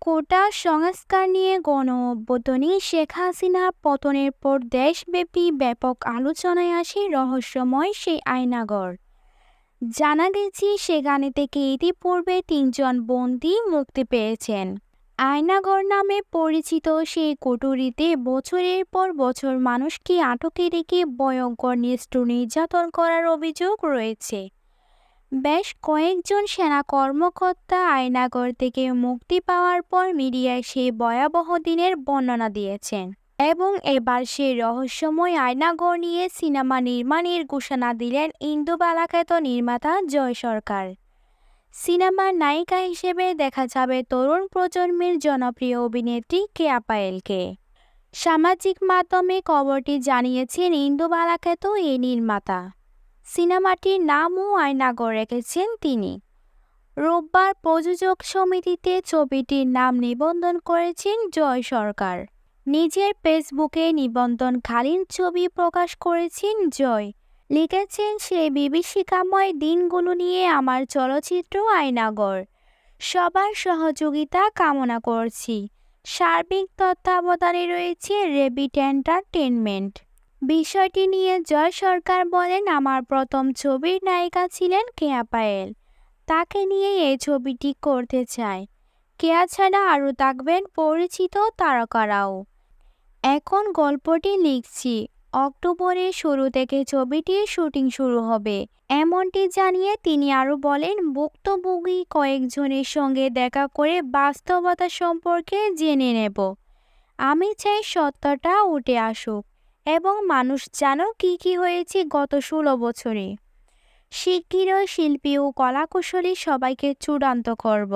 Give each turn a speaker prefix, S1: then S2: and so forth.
S1: কোটা সংস্কার নিয়ে গণ শেখ হাসিনার পতনের পর দেশব্যাপী ব্যাপক আলোচনায় আসে রহস্যময় সেই আয়নাগর। জানা গেছে, সেখানে থেকে ইতিপূর্বে তিনজন বন্দী মুক্তি পেয়েছেন। আয়নাগর নামে পরিচিত সেই কুটুরিতে বছরের পর বছর মানুষকে আটকে রেখে ভয়ঙ্কর নিষ্ঠুর নির্যাতন করার অভিযোগ রয়েছে। বেশ কয়েকজন সেনা কর্মকর্তা আয়নাগর থেকে মুক্তি পাওয়ার পর মিডিয়ায় সেই ভয়াবহ দিনের বর্ণনা দিয়েছেন এবং এবার সেই রহস্যময় আয়নাগর নিয়ে সিনেমা নির্মাণের ঘোষণা দিলেন ইন্দুবালাখ্যাত নির্মাতা জয় সরকার। সিনেমার নায়িকা হিসেবে দেখা যাবে তরুণ প্রজন্মের জনপ্রিয় অভিনেত্রী কেয়া পায়েলকে সামাজিক মাধ্যমে খবরটি জানিয়েছেন ইন্দুবালাখ্যাত এই নির্মাতা। সিনেমাটির নামও আয়নাগর রেখেছেন তিনি। রোববার প্রযোজক সমিতিতে ছবিটির নাম নিবন্ধন করেছেন জয় সরকার। নিজের ফেসবুকে নিবন্ধন নিবন্ধনকালীন ছবি প্রকাশ করেছেন জয়। লিখেছেন সেই বিভীষিকাময় দিনগুলো নিয়ে আমার চলচ্চিত্র আয়নাগর সবার সহযোগিতা কামনা করছি। সার্বিক তত্ত্বাবধানে রয়েছে রেবিট এন্টারটেনমেন্ট বিষয়টি নিয়ে জয় সরকার বলেন, আমার প্রথম ছবির নায়িকা ছিলেন কেয়া পায়েল। তাকে নিয়ে এই ছবিটি করতে চাই। কেয়া ছাড়া আরও থাকবেন পরিচিত তারকারাও। এখন গল্পটি লিখছি। অক্টোবরের শুরু থেকে ছবিটির শুটিং শুরু হবে। এমনটি জানিয়ে তিনি আরও বলেন, ভুক্তভোগী কয়েকজনের সঙ্গে দেখা করে বাস্তবতা সম্পর্কে জেনে নেব। আমি চাই সত্যটা উঠে আসুক। এবং মানুষ জানো কী কী হয়েছে গত ষোলো বছরে। শিগগিরই শিল্পী ও কলাকুশলী সবাইকে চূড়ান্ত করব।